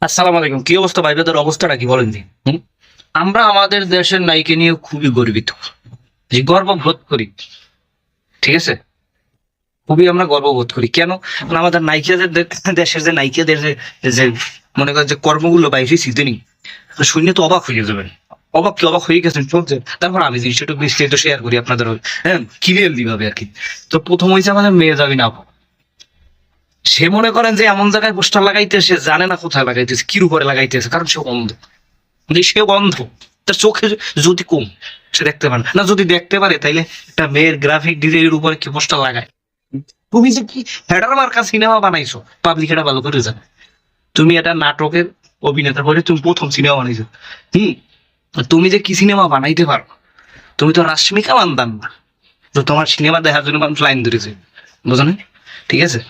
আসসালামু আলাইকুম। কি অবস্থা ভাই? তোর অবস্থাটা কি বলেন? আমরা আমাদের দেশের নায়িকা নিয়ে খুবই গর্বিত। যে গর্ববোধ করি। ঠিক আছে? খুবই আমরা গর্ববোধ করি। কেন? আমাদের নায়িকাদের দে- দেশের যে নায়িকাদের যে মনে করেন যে কর্মগুলো বাইরে সিজনিং শুনলে তো অবাক হয়ে যাবেন। অবাক কি অবাক হয়ে গেছেন? চলছে তারপর আমি জিনিসটা একটু বিস্তারিত শেয়ার করি আপনাদের হ্যাঁ। ক্লিয়ার দিভাবে আর কি? তো প্রথম হয়েছে আমাদের মেয়ে যাবি না সে মনে করেন যে এমন জায়গায় পোস্টার লাগাইতে, সে জানে না কোথায় লাগাইতেছে, কির উপরে লাগাইতেছে, কারণ সে অন্ধ। সে অন্ধ, তার চোখে যদি কম, সে দেখতে পারে না। যদি দেখতে পারে, তাইলে একটা মেয়ের গ্রাফিক ডিজাইনের উপরে কি পোস্টার লাগায়? তুমি যে কি হেডার মার্কা সিনেমা বানাইছো পাবলিক এটা ভালো করে জানে। তুমি এটা নাটকের অভিনেতা বলে তুমি প্রথম সিনেমা বানাইছো। হম তুমি যে কি সিনেমা বানাইতে পারো? তুমি তো রাশ্মিকা মানদান না। তো তোমার সিনেমা দেখার জন্য মানুষ লাইন ধরেছে। বুঝো না ঠিক আছে?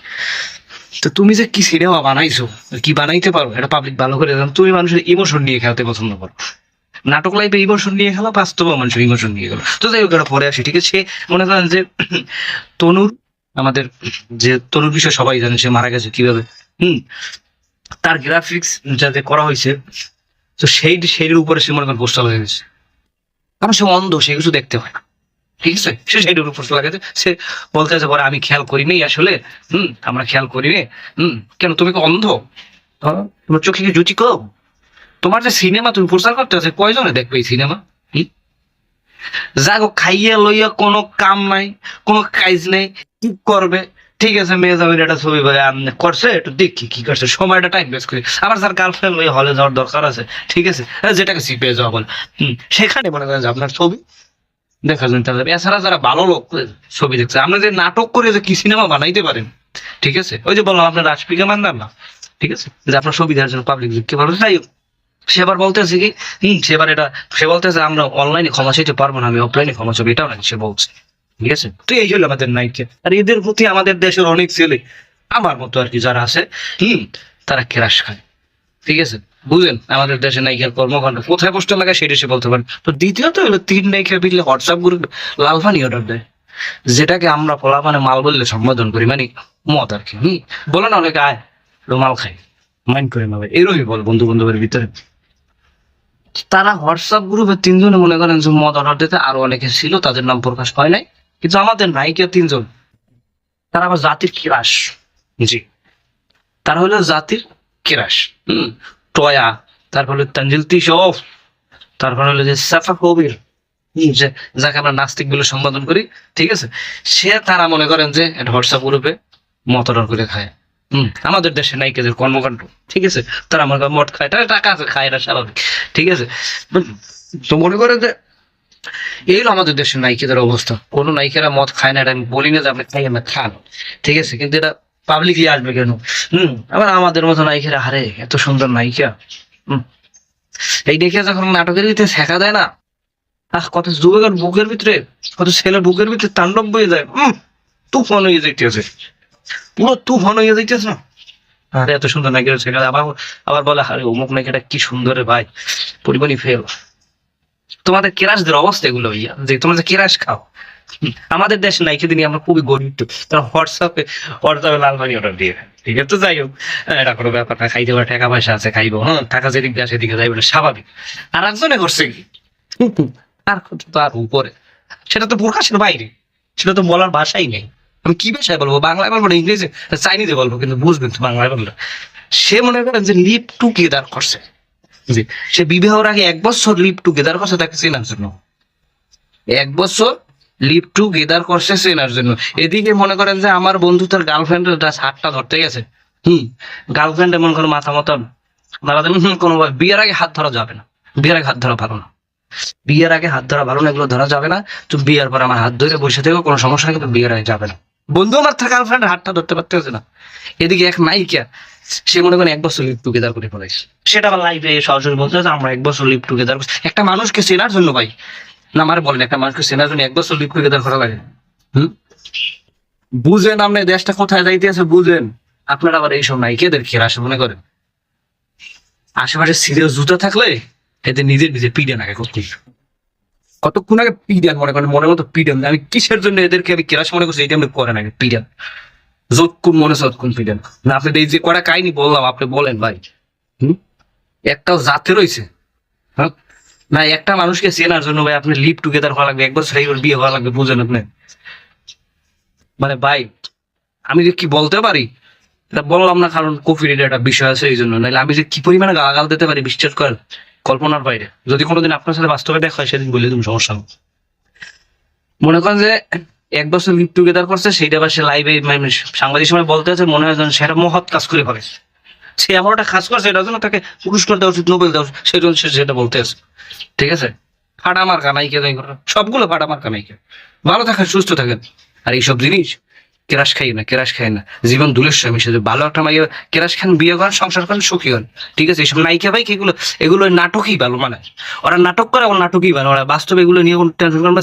তো তুমি যে কি সিনেমা বানাইছো, কি বানাইতে পারো, এটা পাবলিক ভালো করে জানো। তুমি মানুষের ইমোশন নিয়ে খেলতে পছন্দ করো। নাটক লাইফে ইমোশন নিয়ে খেলো বাস্তব মানুষের ইমোশন নিয়ে গেলো তো যাই হোক এটা পরে আসি, ঠিক আছে? সে মনে করেন যে তনুর, আমাদের যে তনুর বিষয় সবাই জানে, সে মারা গেছে কীভাবে। হুম? তার গ্রাফিক্স যাতে করা হয়েছে, তো সেই সেইটির উপরে সে মনে করেন পোস্টার হয়ে গেছে কারণ সে অন্ধ, সে কিছু দেখতে হয় না। ঠিক আছে? সে বলতেছে আমি খেয়াল করিনি আসলে। হুম, আমরা খেয়াল করিনি। হুম, কেন, তুমি কি অন্ধ? হ্যাঁ? তোমার চোখে কি জুচি কম? তোমার যে সিনেমা তুমি প্রচার করতে কয়জনে দেখবে এই সিনেমা? যাগো, খাইয়া লইয়া কোনো কাম নাই, কোনো কাজ নেই। কি করবে? ঠিক আছে, মেয়ে যাবে একটা ছবি করছে, একটু দেখি কি করছে। সময়টা টাইম বেস্ট করি। আবার স্যার গার্লফ্রেন্ড লই হলে যাওয়ার দরকার আছে, ঠিক আছে? যেটাকে সিপে যাওয়া বলে। সেখানে মনে করেন আপনার ছবি দেখা যায় তাদের। এছাড়া যারা ভালো লোক ছবি দেখছে, আপনি যে নাটক করে যে কি সিনেমা বানাইতে পারেন, ঠিক আছে? ওই যে বললাম আপনার রাজপিকা মান্দার না, ঠিক আছে? যে আপনার ছবি দেওয়ার জন্য পাবলিক ভালো, যাই হোক। সেবার বলতেছে কি, হম সেবার এটা সে বলতেছে, আমরা অনলাইনে ক্ষমা চাইতে পারব না, আমি অফলাইনে ক্ষমা চাইব এটাও নাকি সে বলছে, ঠিক আছে? তো এই হলো আমাদের নাইকে আর এদের প্রতি আমাদের দেশের অনেক ছেলে, আমার মতো আর কি যারা আছে, হম, তারা কেরাস খায়, ঠিক আছে? বুঝলেন? আমাদের দেশে নায়িকার কর্মকাণ্ড কোথায় পোস্টার লাগায় সেটা সে বলতে পারেন। তো দ্বিতীয়ত হলো তিন নায়িকা বিলে হোয়াটসঅ্যাপ গ্রুপে লাল পানি অর্ডার দেয়। যেটাকে আমরা পোলা মানে মাল বললে সম্বোধন করি মানে মদ আর কি। হম? বলে না অনেকে, আয়, একটু মাল খাই। মাইন্ড করে নেবে এরকমই বল বন্ধু বান্ধবের ভিতরে। তারা হোয়াটসঅ্যাপ গ্রুপে তিনজনে মনে করেন যে মদ অর্ডার দিতে আরও অনেকে ছিল, তাদের নাম প্রকাশ হয় নাই। কিন্তু আমাদের নায়িকা তিনজন, তারা আবার জাতির কিরাস। জি। তারা হলো জাতির কিরাস। হম? টয়া তারপর হলো তানজিল তিশফ তারপর হলো যে সাফা কবির যে যাকে আমরা নাস্তিক বলে সম্বোধন করি ঠিক আছে? সে তারা মনে করেন যে হোয়াটসঅ্যাপ গ্রুপে মত অর্ডার করে খায়। হম আমাদের দেশে নায়িকাদের কর্মকাণ্ড ঠিক আছে? তারা মনে করেন মদ খায় তারা টাকা আছে খায় না স্বাভাবিক ঠিক আছে? তো মনে করে যে এই হলো আমাদের দেশের নায়িকাদের অবস্থা। কোনো নায়িকারা মদ খায় না এটা আমি বলি না যে আপনি খাই না খান ঠিক আছে? কিন্তু এটা পাবলিকলি আসবে কেন? হম, আবার আমাদের মতো নায়িকারা হারে এত সুন্দর নায়িকা। হম। এই দেখে যখন নাটকের ভিতরে শেখা দেয় না, আহ, কত যুবকের বুকের ভিতরে, কত ছেলের বুকের ভিতরে তাণ্ডব বয়ে যায়। হম, তুফান হয়ে যাইতেছে। পুরো তুফান হয়ে যাইতেছে না। আরে, এত সুন্দর নায়িকা শেখা। আবার আবার বলে, আরে, অমুক নায়িকাটা কি সুন্দর রে ভাই। পরিমাণই ফেল তোমাদের কেরাসদের অবস্থা এগুলো ভাইয়া। যে, তোমরা যে কেরাস খাও আমাদের দেশে নাই দিনই আমরা খুবই গরিব তারা হোয়াটসঅ্যাপে হোয়াটসঅ্যাপে লাল পানি অর্ডার দিয়ে ঠিক আছে যাই হোক, এটা কোনো ব্যাপার না, খাইতে পারে, টাকা পয়সা আছে, খাইবো হ্যাঁ টাকা যেদিক দিয়ে সেদিকে যাইবে স্বাভাবিক। আর একজনে করছে কি? আর কত তো আর উপরে। সেটা তো প্রকাশের বাইরে, সেটা তো বলার ভাষাই নেই। আমি কি ভাষায় বলব, বাংলায় বলব না, ইংরেজি চাইনিজে বলব, কিন্তু বুঝবেন তো বাংলায় বললে। সে মনে করেন যে লিপ টুগেদার করছে। সে বিবাহের আগে এক বছর লিভ টুগেদার করছে, তাকে চেনার জন্য। এক বছর লিভ টুগেদার করছে চেনার জন্য। এদিকে মনে করেন যে আমার বন্ধু তার গার্লফ্রেন্ডের হাতটা ধরতে গেছে। হুম গার্লফ্রেন্ড এমন করে মাথা মতো কোনো বিয়ের আগে হাত ধরা যাবে না। বিয়ের আগে হাত ধরা ভালো না। বিয়ের আগে হাত ধরা ভালো না, এগুলো ধরা যাবে না। তুমি বিয়ের পর আমার হাত ধরে বসে থেকো, কোনো সমস্যা কিন্তু বিয়ের আগে যাবে না। বন্ধু আমার তার গার্লফ্রেন্ডের হাতটা ধরতে পারতেছে না। এদিকে এক নায়িকা, সে মনে করেন এক বছর লিভ টুগেদার করে ফেলাইছে সেটা আবার লাইফে সরাসরি বলতে আমরা এক বছর লিভ টুগেদার একটা মানুষকে চেনার জন্য ভাই না আমার বলেন একটা মানুষকে চেনার জন্য এক বছর টুগেদার করা লাগে হুম? বুঝেন আপনি দেশটা কোথায় যাইতে আছে, বুঝেন। আপনারা আবার এইসব নায়িকাদের খেয়ে মনে করেন। আশেপাশে সিরিয়াস জুতা থাকলে এতে নিজের নিজে পিডেন আগে করতে কতক্ষণ আগে পিডেন মনে করেন, মনের মতো পিডেন আমি কিসের জন্য এদেরকে আমি কেরাস মনে করছি এটা আমি করেন আগে পিডেন যতক্ষণ মনে হচ্ছে ততক্ষণ পিডেন না, আপনি এই যে কটা কাহিনী বললাম, আপনি বলেন ভাই। হুম? একটাও জাতে রয়েছে। হ্যাঁ? না, একটা মানুষকে চেনার জন্য ভাই আপনি লিভ টুগেদার হওয়া লাগবে, একবার সেই বিয়ে হওয়া লাগবে, বুঝেন আপনি? মানে ভাই, আমি যে কি বলতে পারি? এটা বললাম না, কারণ কফির একটা বিষয় আছে, এই জন্য। নাহলে আমি যে কি পরিমাণে গালাগাল দিতে পারি, বিশ্বাস করেন? কল্পনার বাইরে। যদি কোনোদিন আপনার সাথে বাস্তবে দেখা হয়, সেদিন বলে তুমি সমস্যা। মনে করেন যে এক বছর লিভ টুগেদার করছে, সেইটা আবার সে লাইভে সাংবাদিক সময় বলতে আছে, মনে হয় যেন সেটা মহৎ কাজ করে ফেলে সে এমন একটা কাজ করছে, এটার জন্য তাকে পুরস্কার দেওয়া উচিত, নোবেল দেওয়া উচিত, সেই জন্য সে সেটা বলতে আছে। ঠিক আছে? ফাটা মার কানাইকে তাই করো সবগুলো ফাটা মার কানাইকে ভালো থাকেন, সুস্থ থাকেন। আর এইসব জিনিস, কেরাস খাই না, কেরাস খাই না। জীবন সঙ্গে মিশে যায়। ভালো একটা মাইয়া কেরাস খান, বিয়ে করেন, সংসার করেন, সুখী হন। ঠিক আছে? এইসব নায়িকা ভাই এগুলো এগুলো নাটকই ভালো মানে। ওরা নাটক করে ওরা নাটকই ভালো। ওরা বাস্তবে এগুলো নিয়ে কোনো টেনশন করেন বা